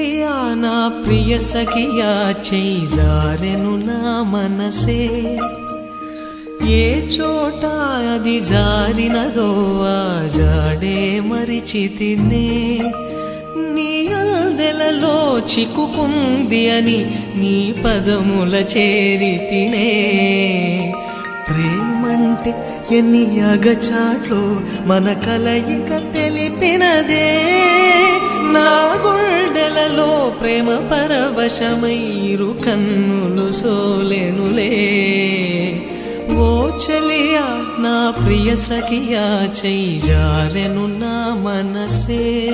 నా ప్రియ సఖియా చేయిజారెను నా మనసే. ఏ చోట అది జారినదో ఆ జాడే మరిచితినే నీ అల్దెలలో చిక్కుకుంది అని నీ పదముల చేరి తినే. ప్రేమంటే ఎన్ని అగచాట్లు మన కలయిక తెలిపినదే. ప్రేమ పరవశమైరు కన్నులు సోలెనులే. ఓ చలియా నా ప్రియ సఖియా చెయ్యి జారెను నా మనసే.